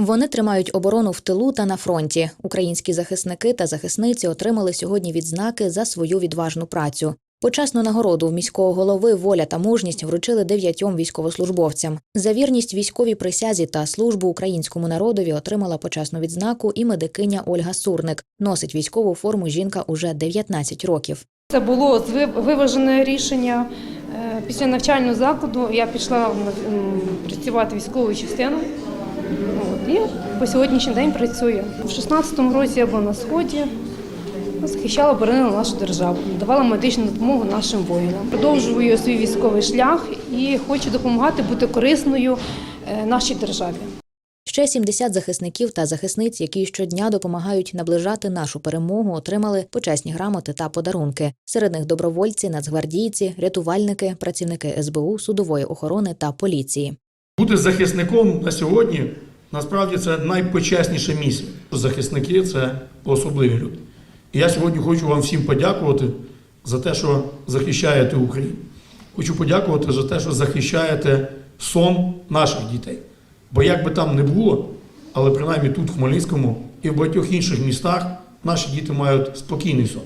Вони тримають оборону в тилу та на фронті. Українські захисники та захисниці отримали сьогодні відзнаки за свою відважну працю. Почесну нагороду в міського голови воля та мужність вручили дев'ятьом військовослужбовцям. За вірність військовій присязі та службу українському народові отримала почесну відзнаку і медикиня Ольга Сурник. Носить військову форму жінка уже 19 років. Це було виважене рішення. Е, Після навчального закладу я пішла працювати військову частину. От, і по сьогоднішній день працюю. У 16-му році я була на сході, захищала, боронила нашу державу, давала медичну допомогу нашим воїнам. Продовжую свій військовий шлях і хочу допомагати бути корисною е, нашій державі. Ще 70 захисників та захисниць, які щодня допомагають наближати нашу перемогу, отримали почесні грамоти та подарунки. Серед них добровольці, нацгвардійці, рятувальники, працівники СБУ, судової охорони та поліції. Бути захисником на сьогодні насправді це найпочесніша місія. Захисники це особливі люди. І я сьогодні хочу вам всім подякувати за те, що захищаєте Україну. Хочу подякувати за те, що захищаєте сон наших дітей. Бо як би там не було, але принаймні тут, в Хмельницькому і в багатьох інших містах, наші діти мають спокійний сон.